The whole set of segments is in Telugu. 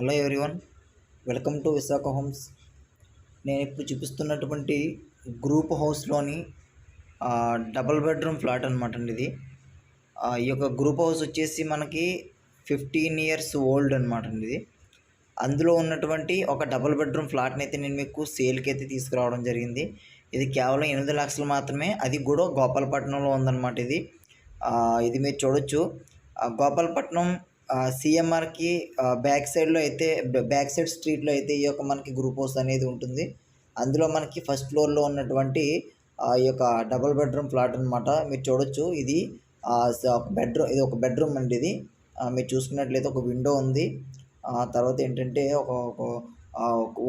Hello everyone welcome to Visakha homes. నేను ఇప్పుడు చూపిస్తున్నటువంటి గ్రూప్ హౌస్లోని డబల్ డబుల్ బెడ్రూమ్ ఫ్లాట్ అనమాట అండి ఇది ఈ యొక్క గ్రూప్ హౌస్ వచ్చేసి మనకి ఫిఫ్టీన్ ఇయర్స్ ఓల్డ్ అనమాట అండి ఇది. అందులో ఉన్నటువంటి ఒక డబుల్ బెడ్రూమ్ ఫ్లాట్ని అయితే నేను మీకు సేల్కి అయితే తీసుకురావడం జరిగింది. ఇది కేవలం ఎనిమిది లక్షలు మాత్రమే. అది కూడా గోపాలపట్నంలో ఉందన్నమాట ఇది. ఇది మీరు చూడొచ్చు. గోపాలపట్నం సిఎంఆర్కి బ్యాక్ సైడ్లో అయితే బ్యాక్ సైడ్ స్ట్రీట్లో అయితే ఈ యొక్క మనకి గ్రూప్ హౌస్ అనేది ఉంటుంది. అందులో మనకి ఫస్ట్ ఫ్లోర్లో ఉన్నటువంటి ఈ యొక్క డబుల్ బెడ్రూమ్ ఫ్లాట్ అనమాట మీరు చూడొచ్చు. ఇది బెడ్రూమ్ ఇది ఒక బెడ్రూమ్ అండి ఇది. మీరు చూసుకున్నట్లయితే ఒక విండో ఉంది. తర్వాత ఏంటంటే ఒక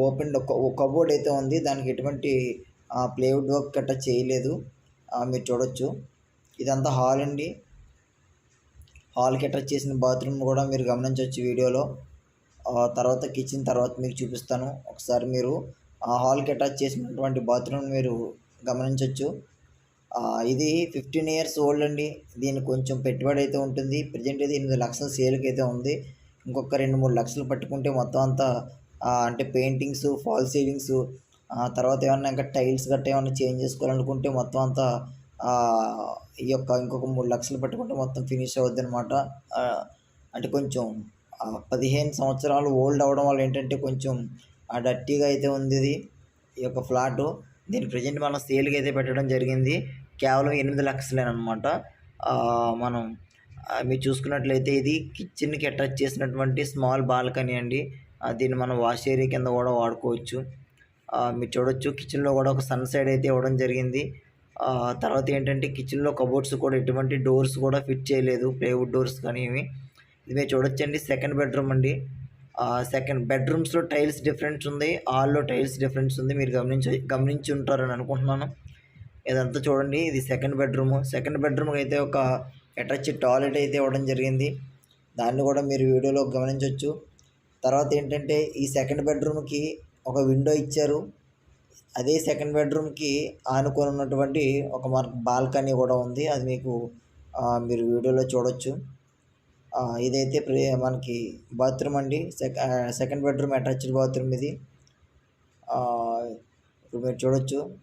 ఓపెన్ కబోర్డ్ అయితే ఉంది. దానికి ఎటువంటి ప్లేవుడ్ వర్క్ గట్రా చేయలేదు. మీరు చూడొచ్చు. ఇదంతా హాల్ అండి. హాల్కి అటాచ్ చేసిన బాత్రూమ్ కూడా మీరు గమనించవచ్చు వీడియోలో. తర్వాత కిచెన్ తర్వాత మీకు చూపిస్తాను. ఒకసారి మీరు ఆ హాల్కి అటాచ్ చేసినటువంటి బాత్రూమ్ మీరు గమనించవచ్చు. ఇది ఫిఫ్టీన్ ఇయర్స్ ఓల్డ్ అండి. దీనికి కొంచెం పెట్టుబడి అయితే ఉంటుంది. ప్రజెంట్ అయితే ఎనిమిది లక్షల సేల్కి అయితే ఉంది. ఇంకొక రెండు మూడు లక్షలు పట్టుకుంటే మొత్తం అంతా అంటే పెయింటింగ్స్ ఫాల్ సీలింగ్స్ తర్వాత ఏమన్నా ఇంకా టైల్స్ గట్రా ఏమన్నా చేంజ్ చేసుకోవాలనుకుంటే మొత్తం అంతా ఈ యొక్క ఇంకొక మూడు లక్షలు పెట్టుకుంటే మొత్తం ఫినిష్ అవుద్ది అనమాట అంటే కొంచెం పదిహేను సంవత్సరాలు ఓల్డ్ అవ్వడం వల్ల ఏంటంటే కొంచెం డర్టీగా అయితే ఉంది ఇది ఈ యొక్క ఫ్లాటు దీని ప్రజెంట్ మనం సేల్కి అయితే పెట్టడం జరిగింది. కేవలం ఎనిమిది లక్షలేనమాట మనం మీరు చూసుకున్నట్లయితే ఇది కిచెన్కి అటాచ్ చేసినటువంటి స్మాల్ బాల్కనీ అండి. దీన్ని మనం వాష్ ఏరియా కింద కూడా వాడుకోవచ్చు. మీరు చూడొచ్చు కిచెన్లో కూడా ఒక సన్ సైడ్ అయితే ఇవ్వడం జరిగింది. తర్వాత ఏంటంటే కిచెన్లో కబోర్డ్స్ కూడా ఎటువంటి డోర్స్ కూడా ఫిట్ చేయలేదు ప్లేవుడ్ డోర్స్ కానీ ఇవి. ఇది మీరు చూడొచ్చండి. సెకండ్ బెడ్రూమ్ అండి. సెకండ్ బెడ్రూమ్స్లో టైల్స్ డిఫరెన్స్ ఉంది. హాల్లో టైల్స్ డిఫరెన్స్ ఉంది. మీరు గమనించి గమనించి ఉంటారని అనుకుంటున్నాను. ఇదంతా చూడండి. ఇది సెకండ్ బెడ్రూమ్. సెకండ్ బెడ్రూమ్కి అయితే ఒక అటాచ్ టాయిలెట్ అయితే ఇవ్వడం జరిగింది. దాన్ని కూడా మీరు వీడియోలో గమనించవచ్చు తర్వాత ఏంటంటే ఈ సెకండ్ బెడ్రూమ్కి ఒక విండో ఇచ్చారు. అదే సెకండ్ బెడ్రూమ్కి ఆనుకొని ఉన్నటువంటి ఒక మనకు బాల్కనీ కూడా ఉంది. అది మీకు మీరు వీడియోలో చూడొచ్చు. ఇదైతే ప్రే- మనకి బాత్రూమ్ అండి. సెకండ్ బెడ్రూమ్ అటాచ్డ్ బాత్రూమ్ ఇది. ఇప్పుడు మీరు చూడొచ్చు.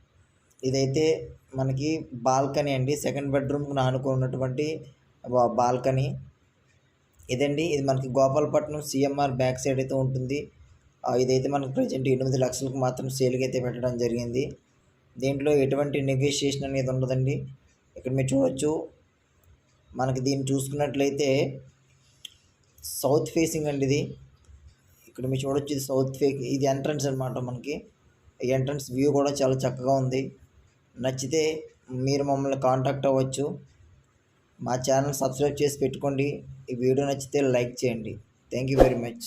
ఇదైతే మనకి బాల్కనీ అండి. సెకండ్ బెడ్రూమ్కి ఆనుకొని ఉన్నటువంటి బాల్కనీ. ఇదండి. ఇది మనకి గోపాలపట్నం సిఎంఆర్ బ్యాక్ సైడ్ అయితే ఉంటుంది. ఇదైతే మనకి ప్రజెంట్ ఎనిమిది లక్షలకు మాత్రం సేల్కి అయితే పెట్టడం జరిగింది. దీంట్లో ఎటువంటి నెగోషియేషన్ అనేది ఉండదండి. ఇక్కడ మీరు చూడొచ్చు. మనకి దీన్ని చూసుకున్నట్లయితే సౌత్ ఫేసింగ్ అండి ఇది. ఇక్కడ మీరు చూడొచ్చు ఇది సౌత్ ఫే ఇది ఎంట్రన్స్ అనమాట మనకి. ఈ ఎంట్రన్స్ వ్యూ కూడా చాలా చక్కగా ఉంది. నచ్చితే మీరు మమ్మల్ని కాంటాక్ట్ అవ్వచ్చు. మా ఛానల్ సబ్స్క్రైబ్ చేసి పెట్టుకోండి. ఈ వీడియో నచ్చితే లైక్ చేయండి. Thank you very much.